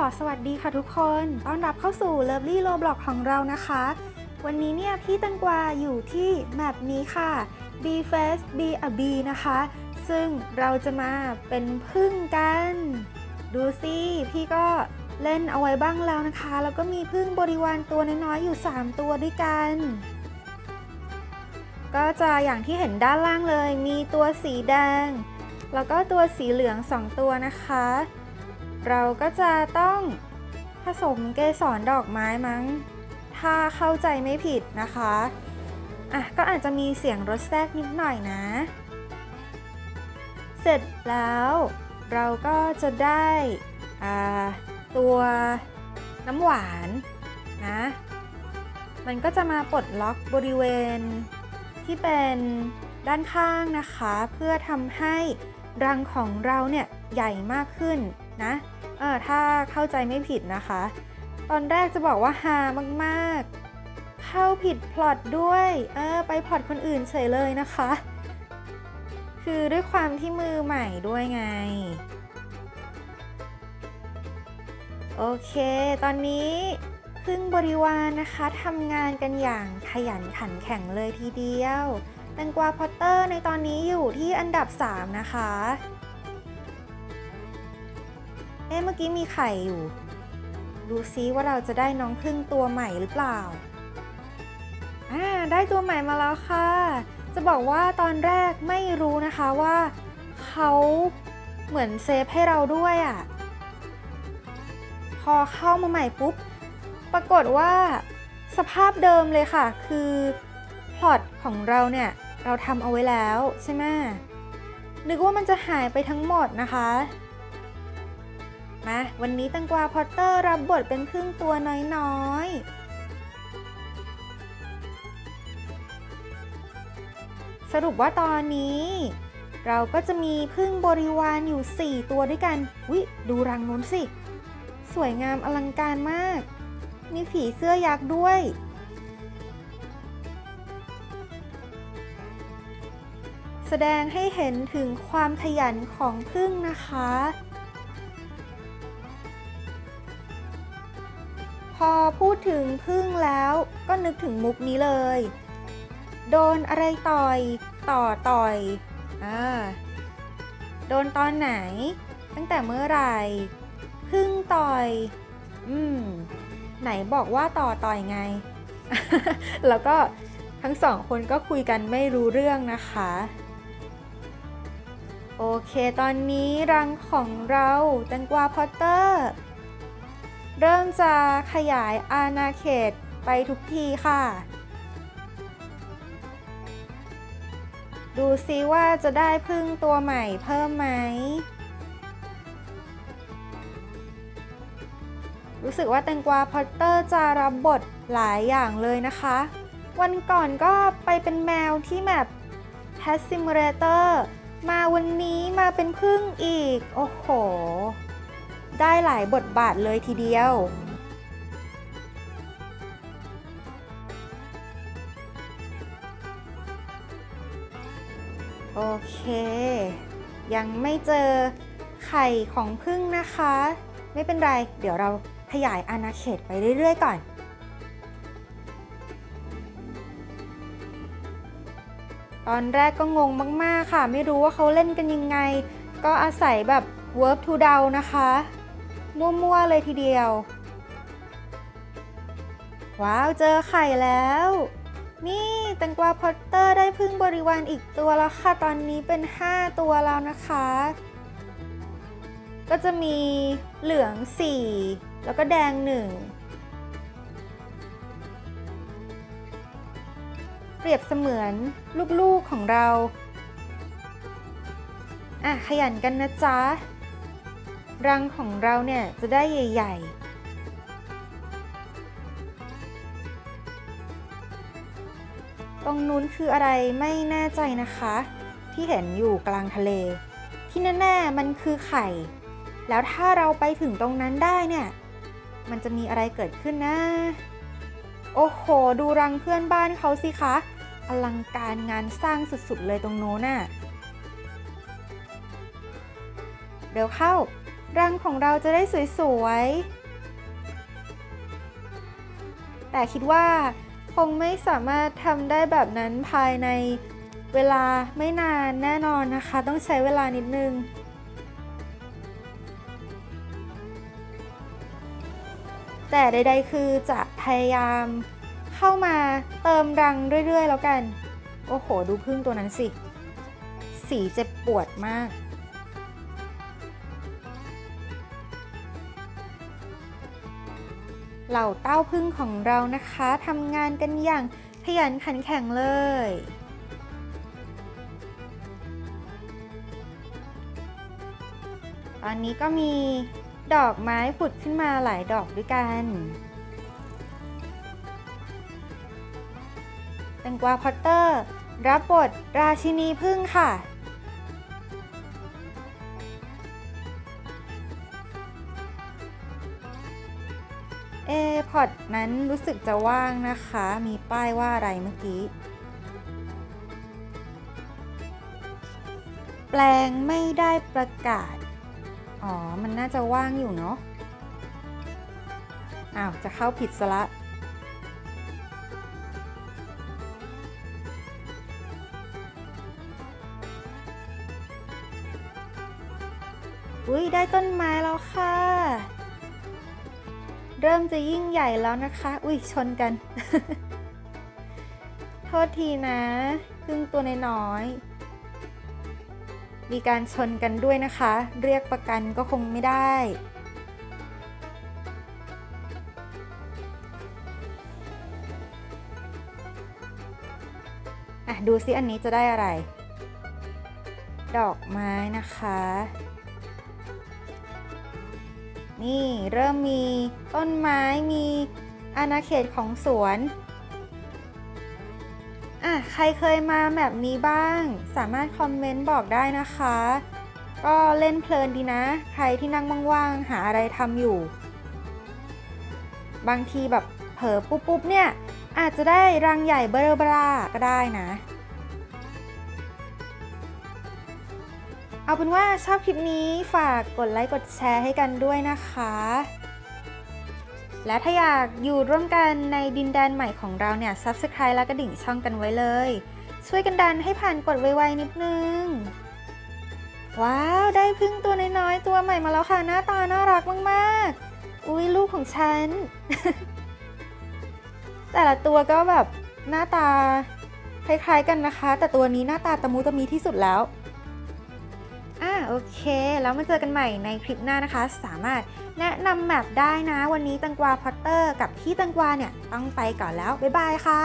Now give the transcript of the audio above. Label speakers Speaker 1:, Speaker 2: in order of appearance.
Speaker 1: ขอสวัสดีค่ะทุกคน ต้อนรับเข้าสู่ Lovely Roblox ของเรานะคะ วันนี้เนี่ยพี่ตังกวาอยู่ที่แมปนี้ค่ะ B Face B a B นะคะ ซึ่งเราจะมาเป็นพึ่งกัน ดูสิพี่ก็เล่นเอาไว้บ้างแล้วนะคะ แล้วก็มีพึ่งบริวารตัวน้อยๆอยู่ 3 ตัวด้วยกัน ก็จะอย่างที่เห็นด้านล่างเลย มีตัวสีแดง แล้วก็ตัวสีเหลือง 2 ตัวนะคะ เราก็จะต้องผสมเกสรดอกไม้มั้ง ถ้าเข้าใจไม่ผิดนะคะ อะ ก็อาจจะมีเสียงรถแทรกนิดหน่อยนะ เสร็จแล้ว เราก็จะได้ตัวน้ำหวานนะ มันก็จะมาปลดล็อกบริเวณที่เป็นด้านข้างนะคะ เพื่อทำให้รังของเราเนี่ยใหญ่มากขึ้น นะเออถ้าเข้าใจไม่ผิดนะคะ ตอนแรกจะบอกว่าฮามากๆ เข้าผิดพล็อตด้วยเออไปพล็อตคนอื่นเฉยเลยนะคะ คือด้วยความที่มือใหม่ด้วยไง โอเค ตอนนี้พึ่งบริวารนนะคะทำงานกันอย่างขยันขันแข็งเลยทีเดียวแตงกวาพอตเตอร์ในตอนนี้อยู่ที่อันดับ 3 นะคะ อ๊ะเมื่อกี้มีไข่อยู่ ดูซิว่าเราจะได้น้องพึ่งตัวใหม่หรือเปล่าอ่าได้ตัวใหม่มาแล้วค่ะ จะบอกว่าตอนแรกไม่รู้นะคะว่าเขาเหมือนเซฟให้เราด้วยอะ่ะ พอเข้ามาใหม่ปุ๊บ ปรากฏว่าสภาพเดิมเลยค่ะ คือพล็อตของเราเนี่ย เราทำเอาไว้แล้วใช่ไหมนึกว่ามันจะหายไปทั้งหมดนะคะ มาวันนี้ตังกวาพอตเตอร์รับบทเป็นพึ่งตัวน้อยๆ สรุปว่าตอนนี้ เราก็จะมีพึ่งบริวารอยู่ 4 ตัวด้วยกัน วิดูรังนู้นสิ สวยงามอลังการมาก มีผีเสื้อยักษ์ด้วยแสดงให้เห็นถึงความขยันของพึ่งนะคะ อพูดถึงพึ่งแล้วก็นึกถึงมุกนี้เลย โดนอะไรต่อย ต่อต่อยอ่าโดนตอนไหน ตั้งแต่เมื่อไหร่ พึ่งต่อย อืม ไหนบอกว่าต่อต่อยไง แล้วก็ทั้งสองคนก็คุยกันไม่รู้เรื่องนะคะ โอเค ตอนนี้รังของเราแตงกวาพอตเตอร์ เริ่มจะขยายอาณาเขตไปทุกทีค่ะ ดูซิว่าจะได้พึ่งตัวใหม่เพิ่มไหม รู้สึกว่าแตงกวาพอตเตอร์จะรับบทหลายอย่างเลยนะคะ วันก่อนก็ไปเป็นแมวที่แบบ Pet Simulator มาวันนี้มาเป็นพึ่งอีก โอ้โห ได้หลายบทบาทเลยทีเดียวโอเค ยังไม่เจอไข่ของพึ่งนะคะ ไม่เป็นไร เดี๋ยวเราขยายอาณาเขตไปเรื่อยๆก่อน ตอนแรกก็งงมากๆค่ะ ไม่รู้ว่าเขาเล่นกันยังไง ก็อาศัยแบบ verb to เดานะคะ มั่วๆเลยทีเดียว ว้าวเจอไข่แล้ว นี่แตงกวาพอตเตอร์ได้พึ่งบริวารอีกตัวแล้วค่ะ ตอนนี้เป็น 5 ตัวแล้วนะคะ ก็จะมีเหลือง 4 แล้วก็แดง 1 เปรียบเสมือนลูกๆของเรา อะ ขยันกันนะจ๊ะ รังของเราเนี่ยจะได้ใหญ่ ๆตรงนู้นคืออะไรไม่แน่ใจนะคะ ที่เห็นอยู่กลางทะเล ที่แน่ๆมันคือไข่ แล้วถ้าเราไปถึงตรงนั้นได้เนี่ย มันจะมีอะไรเกิดขึ้นนะ โอ้โห ดูรังเพื่อนบ้านเขาสิคะ อลังการงานสร้างสุดๆเลยตรงโน้นน่ะเร็วเข้า รังของเราจะได้สวยๆ แต่คิดว่าคงไม่สามารถทำได้แบบนั้นภายในเวลาไม่นานแน่นอนนะคะ ต้องใช้เวลานิดนึง แต่ใดๆคือจะพยายามเข้ามาเติมรังเรื่อยๆ แล้วกัน โอ้โห ดูพึ่งตัวนั้นสิ สีเจ็บปวดมาก เหล่าเต้าพึ่งของเรานะคะทำงานกันอย่างขยันขันแข็งเลย ตอนนี้ก็มีดอกไม้ผุดขึ้นมาหลายดอกด้วยกันแตงกวาพอตเตอร์ รับบทราชินีพึ่งค่ะ เอพอร์ตนั้นรู้สึกจะว่างนะคะ มีป้ายว่าอะไรเมื่อกี้ แปลงไม่ได้ประกาศ อ๋อ มันน่าจะว่างอยู่เนาะ อ้าว จะเข้าผิดซะละอุ้ยได้ต้นไม้แล้วค่ะ เริ่มจะยิ่งใหญ่แล้วนะคะ อุ้ยชนกัน โทษทีนะพึ่งตัวน้อยมีการชนกันด้วยนะคะ เรียกประกันก็คงไม่ได้ อะ ดูซิอันนี้จะได้อะไร ดอกไม้นะคะ นี่เริ่มมีต้นไม้มีอาณาเขตของสวนอะใครเคยมาแบบนี้บ้าง สามารถคอมเมนต์บอกได้นะคะ ก็เล่นเพลินดีนะ ใครที่นั่งว่างๆหาอะไรทำอยู่ บางทีแบบเผลอปุ๊บๆเนี่ย อาจจะได้รังใหญ่เบอร์เบราก็ได้นะ เอาเป็นว่าชอบคลิปนี้ฝากกดไลค์กดแชร์ให้กันด้วยนะคะ และถ้าอยากอยู่ร่วมกันในดินแดนใหม่ของเราเนี่ย Subscribe และกระดิ่งช่องกันไว้เลย ช่วยกันดันให้ผ่านกดไวๆนิดนึง ว้าว ได้พึ่งตัวน้อยๆ ตัวใหม่มาแล้วค่ะ หน้าตาน่ารักมากๆ อุ้ยลูกของฉัน แต่ละตัวก็แบบหน้าตาคล้ายๆกันนะคะ แต่ตัวนี้หน้าตาตะมูตะมีที่สุดแล้ว โอเค แล้วมาเจอกันใหม่ในคลิปหน้านะคะ สามารถแนะนำแมปได้นะ วันนี้ตังกวาพอตเตอร์ กับพี่ตังกวาเนี่ยต้องไปก่อนแล้ว บ๊ายบายค่ะ